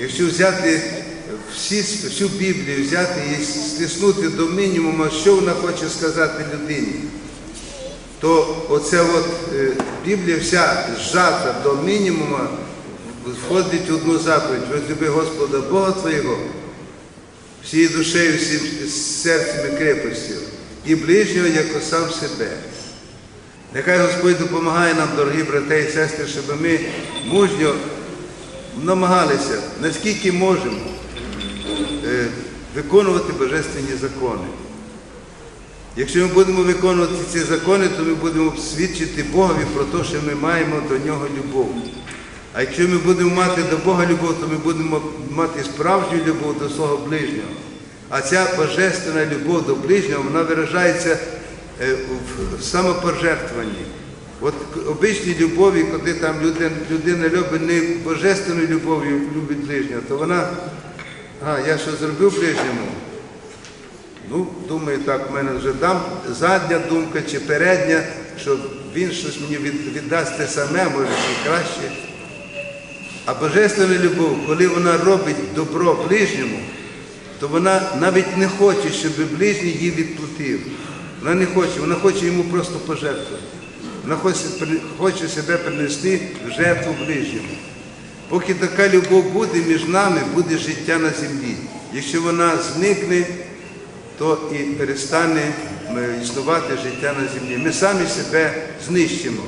Якщо взяти всі, всю Біблію, взяти і стиснути до мінімуму, що вона хоче сказати людині, то оце от е, Біблія вся зжата до мінімуму, входить в одну заповідь. Возлюби Господа Бога Твого, всією душею, всім серцем і крепостю, і ближнього, як сам себе. Нехай Господь допомагає нам, дорогі брати і сестри, щоб ми мужньо намагалися, наскільки можемо, е, виконувати божественні закони. Якщо ми будемо виконувати ці закони, то ми будемо свідчити Богові про те, що ми маємо до нього любов. А якщо ми будемо мати до Бога любов, то ми будемо мати справжню любов до свого ближнього. А ця божественна любов до ближнього, вона виражається е, в самопожертвуванні. От обичній любові, коли там людина, любить не божественною любов'ю любить ближнього, то вона, а, я що зробив ближньому? Ну, думаю, так, в мене вже дам задня думка чи передня, що він щось мені віддасть те саме, може ще краще. А божественна любов, коли вона робить добро ближньому, то вона навіть не хоче, щоб ближній їй відплатив. Вона не хоче, вона хоче йому просто пожертвувати. Вона хоче, себе принести в жертву ближньому. Поки така любов буде між нами, буде життя на землі. Якщо вона зникне, то і перестане е, існувати життя на землі. Ми самі себе знищимо.